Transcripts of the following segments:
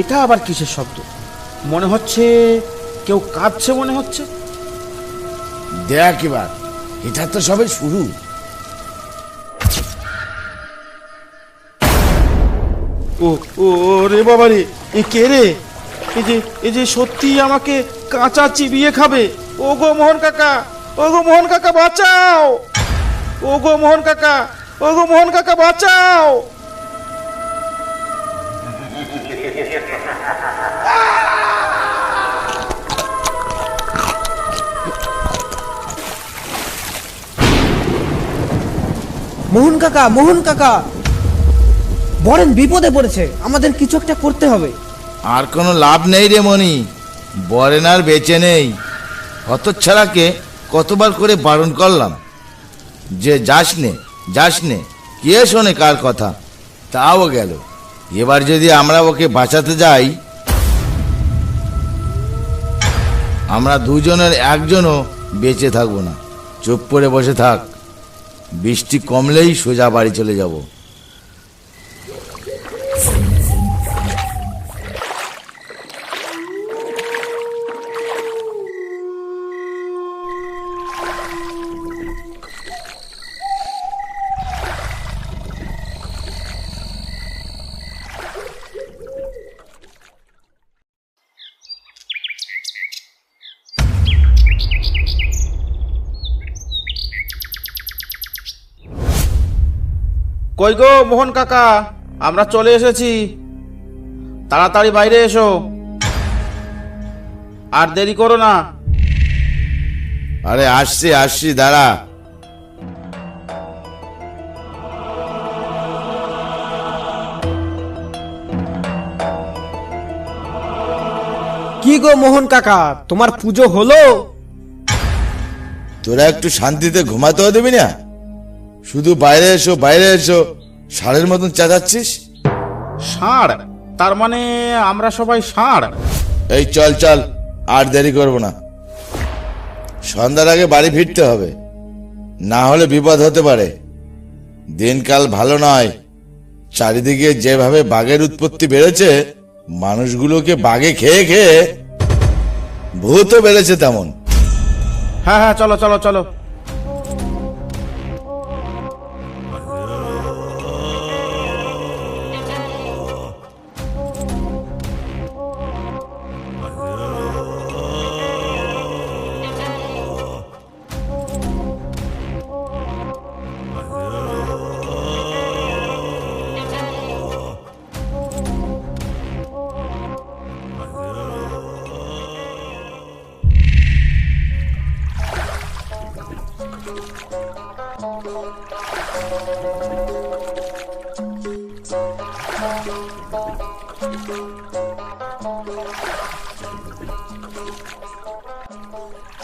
এটা আবার কিসের শব্দ? মনে হচ্ছে কেউ কাঁদছে মনে হচ্ছে। দেখ এবার এটা তো সবে শুরু। ও ও রে বাবা রে এ কে রে? এই যে এই যে সত্যি আমাকে কাঁচা চিবিয়ে খাবে। ও গো মোহন কাকা ও গো মোহন কাকা বাঁচাও! ও গো মোহন কাকা ও গো মোহন কাকা বাঁচাও! মোহন কাকা মোহন কাকা। বরেন বিপদে পড়েছে, আমাদের কিছু একটা করতে হবে। আর কোনো লাভ নেই রে মনি বরেন আর বেঁচে নেই। হতচ্ছাড়াকে কতবার করে বারণ করলাম। যে যাস নে যাস নে, কে শোনে কার কথা? তাও গেল। এবার যদি আমরা ওকে বাঁচাতে যাই, আমরা দুজনের একজনও বেঁচে থাকব না। চুপ করে বসে থাক। বৃষ্টি কমলেই সোজা বাড়ি চলে যাব। কই গো মোহন কাকা? আমরা চলে এসেছি। তাড়াতাড়ি বাইরে এসো। আর দেরি করো না। আরে আসছি আসছি দাঁড়া। কি গো মোহন কাকা তোমার পুজো হলো? তোরা একটু শান্তিতে ঘুমাতেও দেবি না? শুধু বাইরে এসো বাইরে এসো। ষাঁড়ের মতন চেঁচাচ্ছিস? ষাঁড়? তার মানে আমরা সবাই ষাঁড়? এই চল চল আর দেরি করব না। সন্ধ্যার আগে বাড়ি ফিরতে হবে। না হলে বিপদ হতে পারে। দিনকাল ভালো নয়। চারিদিকে যেভাবে বাঘের উৎপত্তি বেড়েছে মানুষগুলোকে বাঘে খেয়ে খেয়ে ভূতও বেড়েছে তেমন। হ্যাঁ হ্যাঁ চলো চলো চলো।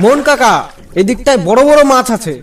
মোহন কাকা, এদিকটায় বড় বড় মাছ আছে।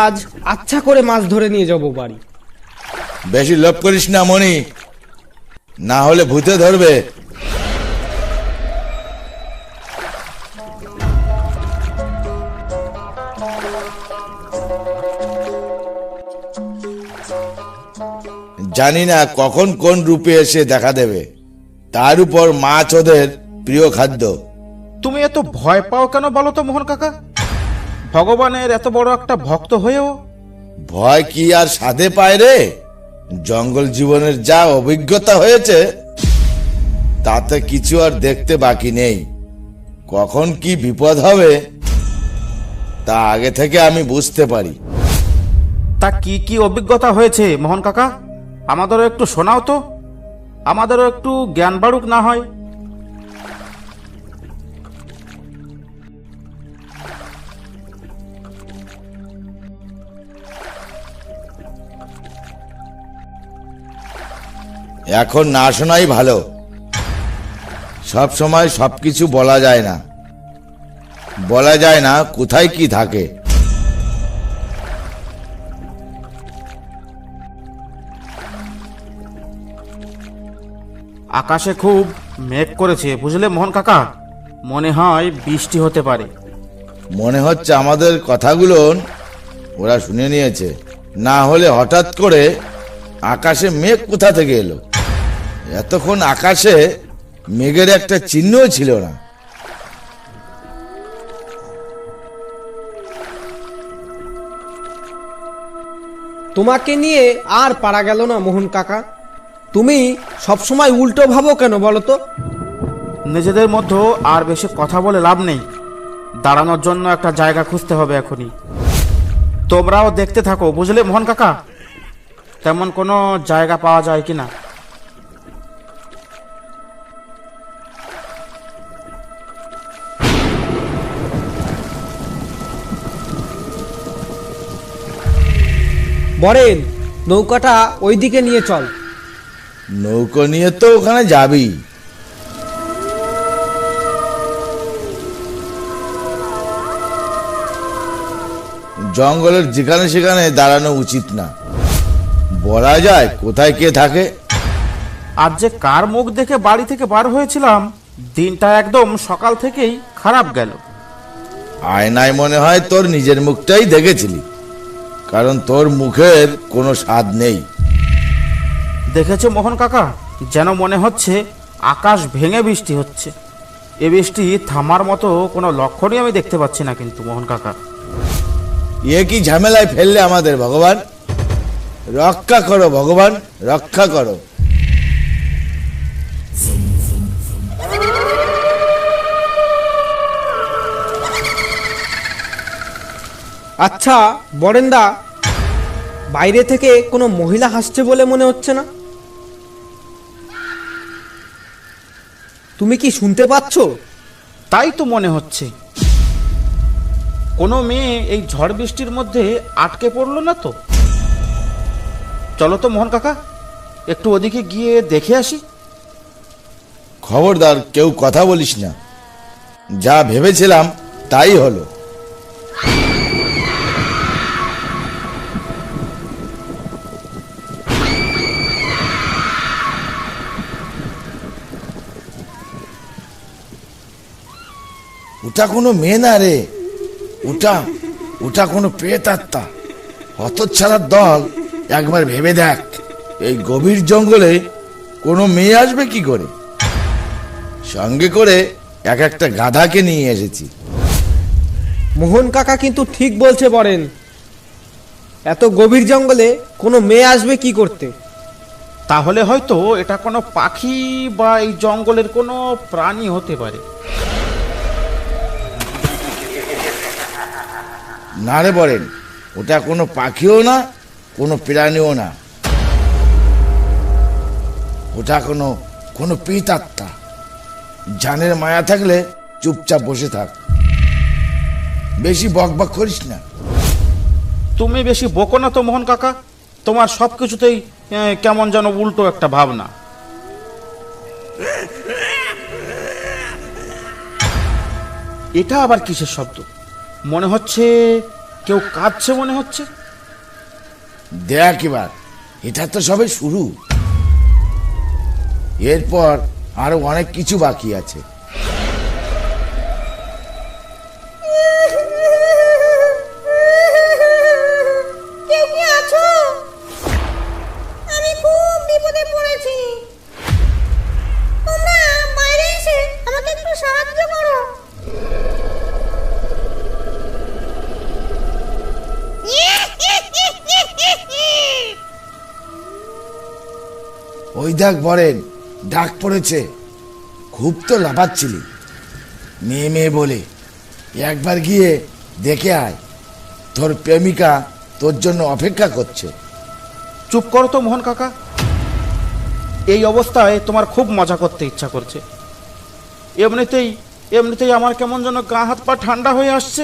আজ আচ্ছা করে মাছ ধরে নিয়ে যাব বাড়ি। বেশি লোভ করিস না মনি না হলে ভূতে ধরবে। জানি না কখন কোন রূপে এসে দেখা দেবে। তার উপর মাছ ওদের প্রিয় খাদ্য। তুমি এত ভয় পাও কেন বলো তো মোহন কাকা? ভগবানের এত বড় একটা ভক্ত হয়েও? ভয় কি আর সাধে পায় রে? জঙ্গল জীবনের যা অভিজ্ঞতা হয়েছে তাতে কিছু আর দেখতে বাকি নেই। কখন কি বিপদ হবে তা আগে থেকে আমি বুঝতে পারি। তা কি কি অভিজ্ঞতা হয়েছে মোহন কাকা? আমাদেরও একটু শোনাও তো। আমাদেরও একটু জ্ঞান বাড়ুক না হয়। এখন না শোনাই ভালো। সব সময় সবকিছু বলা যায় না। বলা যায় না কোথায় কি থাকে। আকাশে খুব মেঘ করেছে বুঝলে মোহন কাকা? মনে হয় বৃষ্টি হতে পারে। মনে হচ্ছে আমাদের কথাগুলো ওরা শুনে নিয়েছে। না হলে হঠাৎ করে আকাশে মেঘ কোথা থেকে এলো? এতক্ষণ আকাশে মেঘের একটা চিহ্নও ছিল না। তোমাকে নিয়ে আর পারা গেল না মোহন কাকা? তুমি সবসময় উল্টো ভাবো কেন বলো তো? নিজেদের মধ্যেও আর বেশি কথা বলে লাভ নেই। দাঁড়ানোর জন্য একটা জায়গা খুঁজতে হবে এখনই। তোমরাও দেখতে থাকো বুঝলে মোহন কাকা? তেমন কোনো জায়গা পাওয়া যায় কি না বরেন নৌকাটা ওইদিকে নিয়ে চল। নৌকো নিয়ে তো ওখানে যাবি। জঙ্গলের যেখানে সেখানে দাঁড়ানো উচিত না। বলা যায় কোথায় কে থাকে। আর যে কার মুখ দেখে বাড়ি থেকে বার হয়েছিলাম দিনটা একদম সকাল থেকেই খারাপ গেল। আয়নায় মনে হয় তোর নিজের মুখটাই দেখেছিলি কারণ তোর মুখের কোনো স্বাদ নেই। দেখেছ মোহন কাকা? যেন মনে হচ্ছে আকাশ ভেঙে বৃষ্টি হচ্ছে। এ বৃষ্টি থামার মতো কোনো লক্ষণই আমি দেখতে পাচ্ছি না কিন্তু মোহন কাকা। এ কি ঝামেলায় ফেললে আমাদের ভগবান? রক্ষা করো ভগবান রক্ষা করো। আচ্ছা বরেন্দা বাইরে থেকে কোনো মহিলা হাসছে বলে মনে হচ্ছে না? তুমি কি শুনতে পাচ্ছ? তাই তো মনে হচ্ছে। কোনো মেয়ে এই ঝড় বৃষ্টির মধ্যে আটকে পড়ল না তো? চলো তো মোহন কাকা একটু ওদিকে গিয়ে দেখে আসি। খবরদার কেউ কথা বলিস না। যা ভেবেছিলাম তাই হলো। ওটা কোনো মেয়ে না রে। ওটা ওটা কোনো প্রেতাত্মা হতচ্ছাড়ার দল একবার ভেবে দেখ। এই গভীর জঙ্গলে কোনো মেয়ে আসবে কি করে? সঙ্গে করে এক একটা গাধাকে নিয়ে এসেছি। মোহন কাকা কিন্তু ঠিক বলছে বরেন। এত গভীর জঙ্গলে কোনো মেয়ে আসবে কি করতে? তাহলে হয়তো এটা কোনো পাখি বা এই জঙ্গলের কোনো প্রাণী হতে পারে। না রে বলেন ওটা কোনো পাখিও না, কোনো প্রাণীও না। ওটা কোনো কোনো পিতাত্মা। জানের মায়া থাকলে চুপচাপ বসে থাক। বেশি বক বক করিস না। তুমি বেশি বকো না তো মোহন কাকা। তোমার সব কিছুতেই কেমন যেন উল্টো একটা ভাবনা। এটা আবার কিসের শব্দ? মনে হচ্ছে, কেউ কাঁদছে মনে হচ্ছে? দেখ এবার, এটা তো সবে শুরু। এরপর আরও অনেক কিছু বাকি আছে। দেখ বরেন ডাক পড়েছে। খুব তো লাফাচ্ছিলি। মেয়ে মেয়ে বলে একবার গিয়ে দেখে আয়। তোর প্রেমিকা তোর জন্য অপেক্ষা করছে। চুপ করো তো মোহন কাকা। এই অবস্থায় তোমার খুব মজা করতে ইচ্ছা করছে। এমনিতেই এমনিতেই আমার কেমন যেন গা হাত পা ঠান্ডা হয়ে আসছে।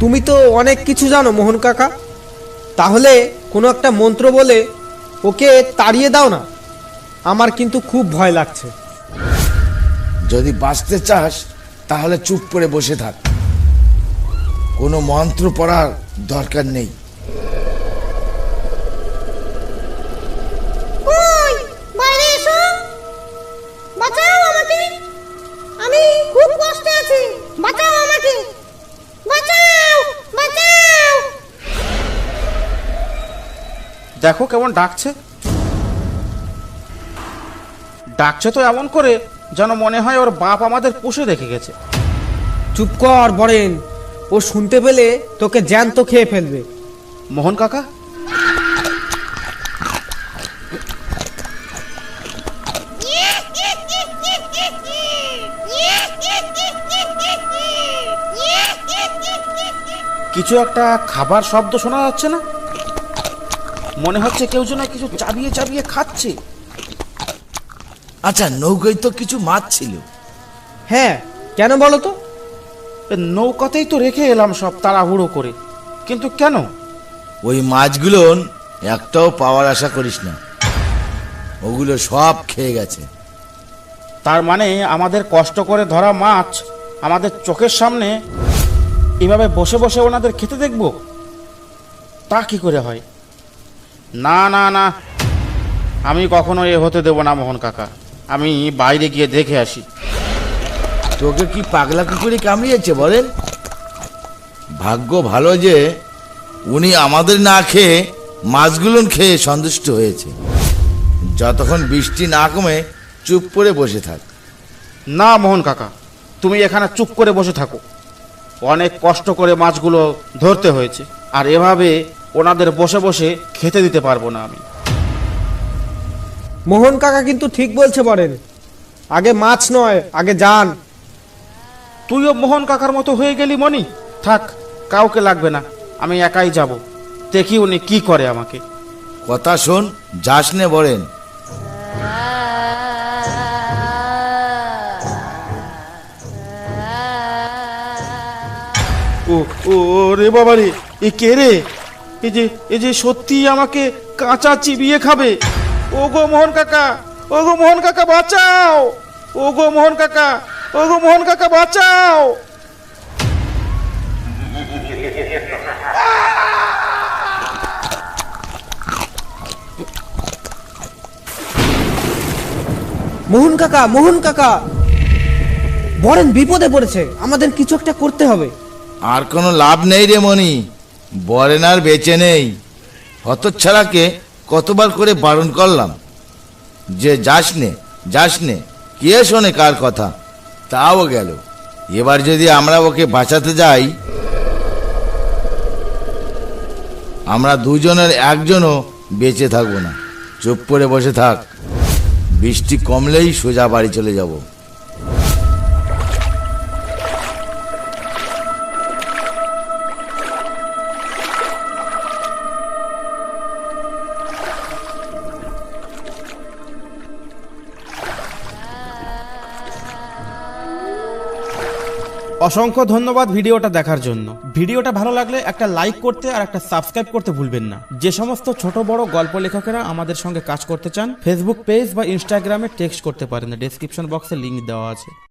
তুমি তো অনেক কিছু জানো মোহন কাকা। তাহলে কোনো একটা মন্ত্র বলে ওকে তাড়িয়ে দাও না। আমার কিন্তু খুব ভয় লাগছে। যদি বাঁচতে চাস, তাহলে চুপ করে বসে থাক। কোনো মন্ত্র পড়ার দরকার নেই। দেখো কেমন ডাকছে। ডাকছে তো এমন করে যেন মনে হয় ওর বাপ আমাদের পুষে রেখে গেছে। চুপ কর বরেন ও শুনতে পেলে তোকে জ্যান্ত খেয়ে ফেলবে। মোহন কাকা? কিছু একটা খাবার শব্দ শোনা যাচ্ছে না? মনে হচ্ছে কেউ যেন কিছু চাবিয়ে চাবিয়ে খাচ্ছে। আচ্ছা নৌকোয় তো কিছু মাছ ছিল। হ্যাঁ কেন বলো তো? নৌকাতেই তো রেখে এলাম সব তাড়াহুড়ো করে। কিন্তু কেন? ওই মাছগুলো একটাও পাওয়ার আশা করিস না। ওগুলো সব খেয়ে গেছে। তার মানে আমাদের কষ্ট করে ধরা মাছ আমাদের চোখের সামনে এভাবে বসে বসে ওনাদের খেতে দেখব? তা কি করে হয়? না না না। আমি কখনো এ হতে দেব না মোহন কাকা। আমি বাইরে গিয়ে দেখে আসি। তোকে কি পাগলা কুকুরে কামড়িয়েছে বলেন? ভাগ্য ভালো যে উনি আমাদের না খেয়ে মাছগুলো খেয়ে সন্তুষ্ট হয়েছে। যতক্ষণ বৃষ্টি না কমে চুপ করে বসে থাক। না মোহন কাকা তুমি এখানে চুপ করে বসে থাকো। অনেক কষ্ট করে মাছগুলো ধরতে হয়েছে। আর এভাবে ওনাদের বসে বসে খেতে দিতে পারব না আমি। মোহন কাকা কিন্তু ঠিক বলছে বলেন আগে মাছ নয় আগে যান তুইও মোহন কাকার মতো হয়ে গেলি মনি থাক কাউকে লাগবে না আমি একাই যাব। দেখি উনি কি করে আমাকে। কথা শোন যাস নে বলেন ও ও রে বাবা রে এ কে রে? এই যে এই যে সত্যি আমাকে কাঁচা চিবিয়ে খাবে। ও গো মোহন কাকা ও গো মোহন কাকা বাঁচাও! ও গো মোহন কাকা ও গো মোহন কাকা বাঁচাও! মোহন কাকা মোহন কাকা! বরেন বিপদে পড়েছে আমাদের কিছু একটা করতে হবে। আর কোনো লাভ নেই রে মনি বরেন আর বেঁচে নেই। হতচ্ছাড়াকে কতবার করে বারণ করলাম। যে যাস নে যাস নে, কে শোনে কার কথা? তাও গেল। এবার যদি আমরা ওকে বাঁচাতে যাই, আমরা দুজনের একজনও বেঁচে থাকব না। চুপ করে বসে থাক। বৃষ্টি কমলেই সোজা বাড়ি চলে যাব। অসংখ্য ধন্যবাদ ভিডিওটা দেখার জন্য। ভিডিওটা ভালো লাগলে একটা লাইক করতে আর একটা সাবস্ক্রাইব করতে ভুলবেন না। যে সমস্ত ছোট বড় গল্প লেখকেরা আমাদের সঙ্গে কাজ করতে চান ফেসবুক পেজ বা ইনস্টাগ্রামে টেক্সট করতে পারেন। ডেসক্রিপশন বক্সে লিঙ্ক দেওয়া আছে।